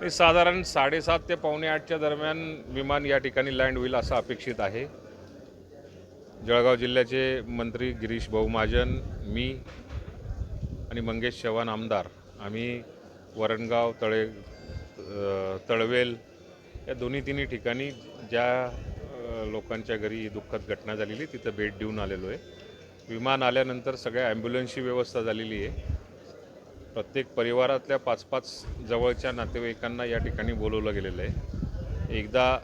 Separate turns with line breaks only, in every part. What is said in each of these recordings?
आणि साधारण साडेसात ते पावणे आठच्या दरम्यान विमान या ठिकाणी लँड होईल असं अपेक्षित आहे. जळगाव जिल्ह्याचे मंत्री गिरीश भाऊ महाजन मी आणि मंगेश चव्हाण आमदार. आम्ही वरणगाव तळे तळवेल या दोन्ही तिन्ही ठिकाणी ज्या लोकांच्या घरी दुःखद घटना झालेली तिथं भेट देऊन आलेलो आहे. विमान आल्यानंतर सगळ्या ॲम्ब्युलन्सची व्यवस्था झालेली आहे. प्रत्येक परिवारातल्या पाच पाच जवळच्या नातेवाईकांना या ठिकाणी बोलवलं गेलेलं आहे. एकदा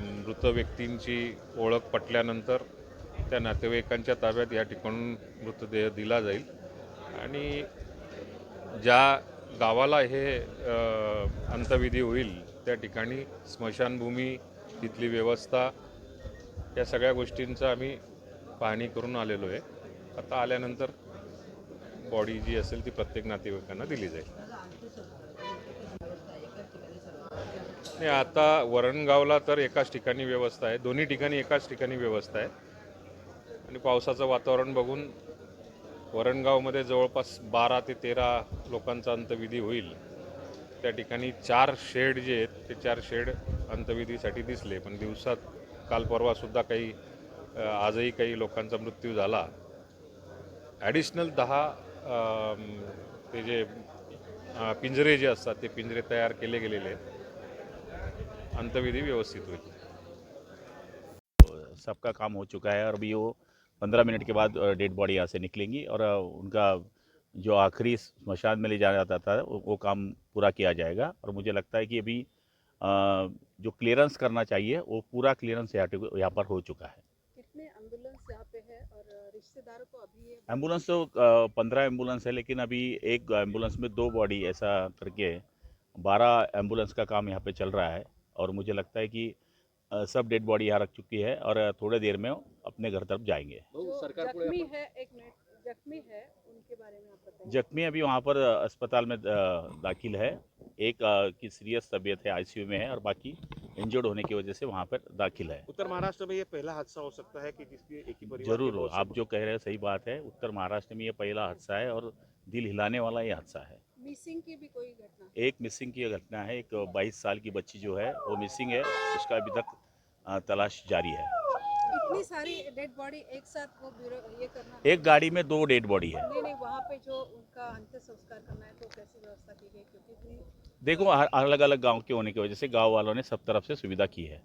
मृत व्यक्तींची ओळख पटल्यानंतर त्या नातेवाईकांच्या ताब्यात या ठिकाणून मृतदेह दिला जाईल. आणि ज्या गावाला हे अंतविधी होईल त्या ठिकाणी स्मशानभूमी तिथली व्यवस्था या सगळ्या गोष्टींचं आम्ही पाहणी करून आलेलो आहे. आता आल्यानंतर बॉडी जी असेल ती प्रत्येक नातेवाईकांना दिली जाईल. नाही आता वरणगावला तर एकाच ठिकाणी व्यवस्था आहे. दोन्ही ठिकाणी एकाच ठिकाणी व्यवस्था आहे. आणि पावसाचं वातावरण बघून वरणगावमध्ये जवळपास बारा ते तेरा लोकांचा अंतविधी होईल. त्या ठिकाणी चार शेड जे आहेत ते चार शेड अंतविधीसाठी दिसले. पण दिवसात काल परवासुद्धा काही आजही काही लोकांचा मृत्यू झाला. ॲडिशनल दहा ते जे पिंजरे जे असतात ते पिंजरे तयार केले गेलेले आहेत. अंतविधी व्यवस्थित होईल.
सबका काम हो चुका है और अभी वो पंद्रह मिनट के बाद डेड बॉडी यहाँ से निकलेंगी और उनका जो आखिरी स्मशान में ले जाया जाता था वो, काम पूरा किया जाएगा। और मुझे लगता है कि अभी जो क्लियरेंस करना चाहिए वो पूरा क्लियरेंस यहाँ पर हो चुका है।
एंबुलेंस यहाँ पे है और रिश्तेदारों को अभी
एंबुलेंस तो पंद्रह एंबुलेंस है लेकिन अभी एक एंबुलेंस में दो बॉडी ऐसा करके बारह एंबुलेंस का काम यहाँ पे चल रहा है और मुझे लगता है कि सब डेड बॉडी यहाँ रख चुकी है और थोड़े देर में अपने घर तरफ़ जाएँगे।
जो जख्मी है एक मिनट जख्मी है उनके बारे में आप बताइए।
जख्मी अभी वहाँ पर अस्पताल में दाखिल है। एक की सीरियस तबीयत है आईसीयू में है और बाकी इंजर्ड होने की वजह से वहाँ पर दाखिल है।
उत्तर महाराष्ट्र में ये पहला हादसा हो सकता है कि जिसकी एक ही परिवार
ज़रूर
हो
आप जो कह रहे हैं सही बात है। उत्तर महाराष्ट्र में ये पहला हादसा है और दिल हिलाने वाला ये हादसा है।
मिसिंग की भी कोई घटना?
एक मिसिंग की घटना है। एक 22 साल की बच्ची जो है वो मिसिंग है। उसका अभी तक तलाश जारी है।
इतनी सारी डेड बॉडी एक साथ वो ये करना।
एक गाड़ी में दो डेड बॉडी है।
नहीं नहीं वहाँ पे जो उनका अंत्य संस्कार करना है तो कैसी व्यवस्था की गई? क्योंकि
देखो अलग अलग गाँव के होने की वजह से गाँव वालों ने सब तरफ़ से सुविधा की है।